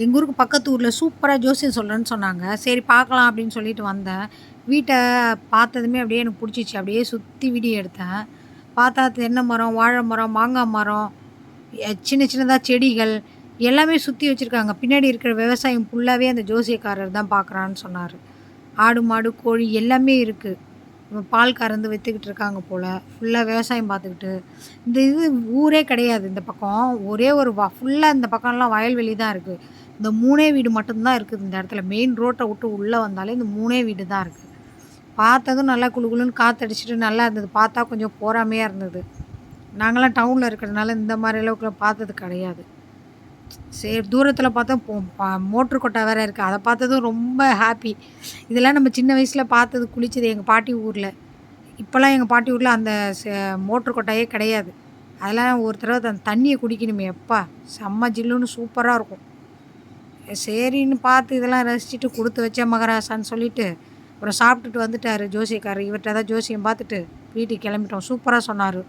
எங்கள் ஊருக்கு பக்கத்து ஊரில் சூப்பராக ஜோசியம் சொல்கிறேன்னு சொன்னாங்க. சரி பார்க்கலாம் அப்படின்னு சொல்லிட்டு வந்தேன். வீட்டை பார்த்ததுமே அப்படியே எனக்கு பிடிச்சிச்சு. அப்படியே சுற்றி வீடியோ எடுத்தேன். பார்த்தா தென்னை மரம் வாழை மரம் மாங்காய் மரம் சின்ன சின்னதாக செடிகள் எல்லாமே சுற்றி வச்சுருக்காங்க. பின்னாடி இருக்கிற விவசாயம் ஃபுல்லாகவே அந்த ஜோசியக்காரர் தான் பார்க்குறான்னு சொன்னார். ஆடு மாடு கோழி எல்லாமே இருக்குது பால் கறந்து விற்றுக்கிட்டு இருக்காங்க போல். ஃபுல்லாக விவசாயம் பார்த்துக்கிட்டு. இந்த இது ஊரே கிடையாது. இந்த பக்கம் ஒரே ஒரு வா ஃபுல்லாக இந்த பக்கம்லாம் வயல்வெளி தான் இருக்குது இந்த மூணே வீடு மட்டும்தான் இருக்குது இந்த இடத்துல. மெயின் ரோட்டை விட்டு உள்ளே வந்தாலே இந்த மூணே வீடு தான் இருக்குது பார்த்ததும் நல்லா குளு குளுன்னு காற்றடிச்சிட்டு நல்லா இருந்தது. பார்த்தா கொஞ்சம் போறாமையாக இருந்தது. நாங்களாம் டவுனில் இருக்கிறதுனால இந்த மாதிரி அளவுக்குலாம் பார்த்தது கிடையாது. சரி தூரத்தில் பார்த்தா போ பா- மோட்ரு கொட்டை வேறு இருக்குது அதை பார்த்ததும் ரொம்ப ஹாப்பி இதெல்லாம் நம்ம சின்ன வயசில் பார்த்தது குளிச்சது எங்கள் பாட்டி ஊரில். இப்போல்லாம் எங்கள் பாட்டி ஊரில் அந்த மோட்ரு கொட்டாயே கிடையாது. அதெல்லாம் ஒரு தடவை அந்த தண்ணியை குடிக்கணுமே எப்பா செம்ம ஜில்லுன்னு சூப்பராக இருக்கும். சரின்னு பார்த்து இதெல்லாம் ரசிச்சுட்டு கொடுத்து வச்ச மகராசான்னு சொல்லிட்டு அப்புறம் சாப்பிட்டுட்டு வந்துட்டார் ஜோசியக்காரர். இவர்கிட்ட தான் ஜோசியம் பார்த்துட்டு வீட்டுக்கு கிளம்பிட்டோம். சூப்பராக சொன்னார்.